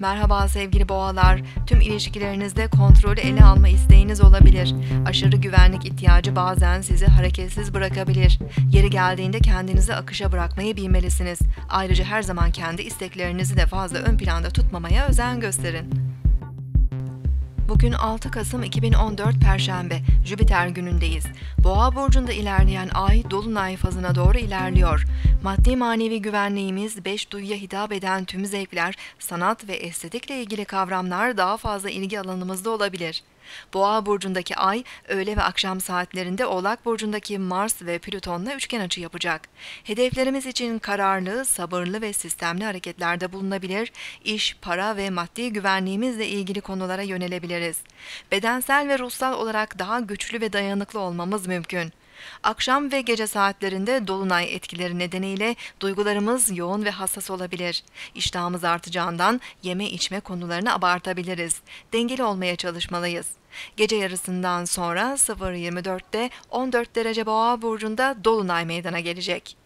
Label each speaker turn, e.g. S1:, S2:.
S1: Merhaba sevgili boğalar. Tüm ilişkilerinizde kontrolü ele alma isteğiniz olabilir. Aşırı güvenlik ihtiyacı bazen sizi hareketsiz bırakabilir. Yeri geldiğinde kendinizi akışa bırakmayı bilmelisiniz. Ayrıca her zaman kendi isteklerinizi de fazla ön planda tutmamaya özen gösterin. Bugün 6 Kasım 2014 Perşembe, Jüpiter günündeyiz. Boğa burcunda ilerleyen ay dolunay fazına doğru ilerliyor. Maddi manevi güvenliğimiz, beş duyuya hitap eden tüm zevkler, sanat ve estetikle ilgili kavramlar daha fazla ilgi alanımızda olabilir. Boğa burcundaki ay öğle ve akşam saatlerinde Oğlak burcundaki Mars ve Plüton'la üçgen açı yapacak. Hedeflerimiz için kararlı, sabırlı ve sistemli hareketlerde bulunabilir, iş, para ve maddi güvenliğimizle ilgili konulara yönelebiliriz. Bedensel ve ruhsal olarak daha güçlü ve dayanıklı olmamız mümkün. Akşam ve gece saatlerinde dolunay etkileri nedeniyle duygularımız yoğun ve hassas olabilir. İştahımız artacağından yeme içme konularını abartabiliriz. Dengeli olmaya çalışmalıyız. Gece yarısından sonra 0.24'te 14 derece boğa burcunda dolunay meydana gelecek.